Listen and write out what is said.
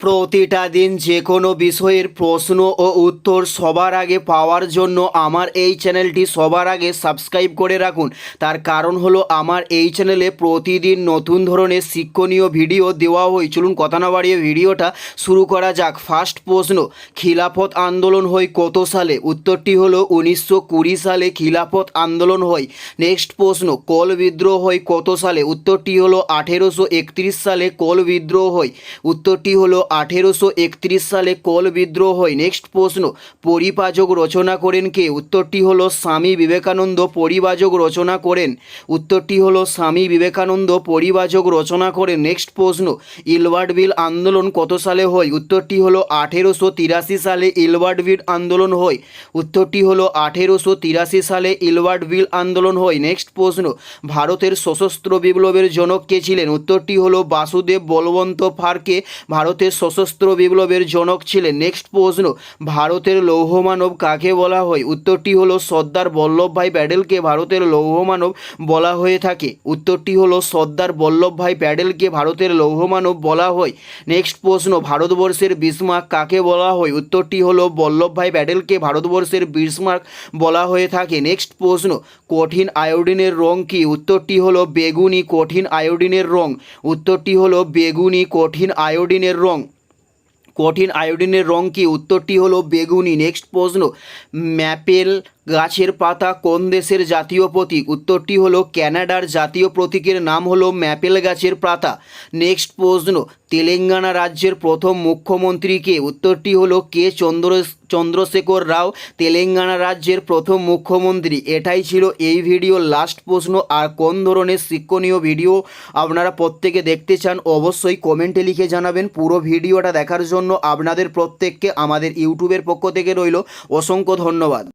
প্রতিটা দিন যে কোনো বিষয়ের প্রশ্ন ও উত্তর সবার আগে পাওয়ার জন্য আমার এই চ্যানেলটি সবার আগে সাবস্ক্রাইব করে রাখুন। তার কারণ হলো আমার এই চ্যানেলে প্রতিদিন নতুন ধরনের শিক্ষণীয় ভিডিও দেওয়া হয়। চলুন কথা না বাড়িয়ে ভিডিওটা শুরু করা যাক। ফার্স্ট প্রশ্ন, খিলাফত আন্দোলন হয় কত সালে? উত্তরটি হলো উনিশশো কুড়ি সালে খিলাফত আন্দোলন হয়। নেক্সট প্রশ্ন, কল বিদ্রোহ হয় কত সালে? উত্তরটি হলো আঠেরোশো একত্রিশ সালে কল বিদ্রোহ হয়। উত্তরটি হলো আঠেরোশো একত্রিশ সালে কল বিদ্রোহ হয়। নেক্সট প্রশ্ন, পরিপাজক রচনা করেন কে? উত্তরটি হলো স্বামী বিবেকানন্দ পরিবাজক রচনা করেন। উত্তরটি হলো স্বামী বিবেকানন্দ পরিবাজক রচনা করেন। নেক্সট প্রশ্ন, ইলবার্ট বিল আন্দোলন কত সালে হয়? উত্তরটি হলো আঠেরোশো তিরাশি সালে ইলবার্ট বিল আন্দোলন হয়। উত্তরটি হলো আঠেরোশো সালে ইলবার্ট বিল আন্দোলন হয়। নেক্সট প্রশ্ন, ভারতের সশস্ত্র বিপ্লবের জনক কে ছিলেন? উত্তরটি হলো বাসুদেব বলবন্ত ফারকে। ভারতের সশস্ত্র বিপ্লবের জনক ছিলেন। নেক্সট প্রশ্ন, ভারতের লৌহমানব কাকে বলা হয়? উত্তরটি হলো সর্দার বল্লভভাই প্যাডেলকে ভারতের লৌহমানব বলা হয়ে থাকে। উত্তরটি হলো সর্দার বল্লভভাই প্যাডেলকে ভারতের লৌহমানব বলা হয়। নেক্সট প্রশ্ন, ভারতবর্ষের বিসমার্ক কাকে বলা হয়? উত্তরটি হলো বল্লভভাই প্যাডেলকে ভারতবর্ষের বিসমার্ক বলা হয়ে থাকে। নেক্সট প্রশ্ন, কঠিন আয়োডিনের রং কি? উত্তরটি হলো বেগুনি কঠিন আয়োডিনের রং। উত্তরটি হলো বেগুনি কঠিন আয়োডিনের রং। কঠিন আয়োডিনের রং কি? উত্তরটি হলো বেগুনি। নেক্সট প্রশ্ন ম্যাপেল গাছের পাতা কোন দেশের জাতীয় প্রতীক? উত্তরটি হলো ক্যানাডার জাতীয় প্রতীকের নাম হলো ম্যাপেল গাছের পাতা। নেক্সট প্রশ্ন, তেলেঙ্গানা রাজ্যের প্রথম মুখ্যমন্ত্রী কে উত্তরটি হলো কে চন্দ্র, চন্দ্রশেখর রাও, তেলেঙ্গানা রাজ্যের প্রথম মুখ্যমন্ত্রী। এটাই ছিল এই ভিডিও। লাস্ট প্রশ্ন, আর কোন ধরনের শিক্ষণীয় ভিডিও আপনারা প্রত্যেকে দেখতে চান, অবশ্যই কমেন্টে লিখে জানাবেন। পুরো ভিডিওটা দেখার জন্য আপনাদের প্রত্যেককে আমাদের ইউটিউবের পক্ষ থেকে রইল। অসংখ্য ধন্যবাদ।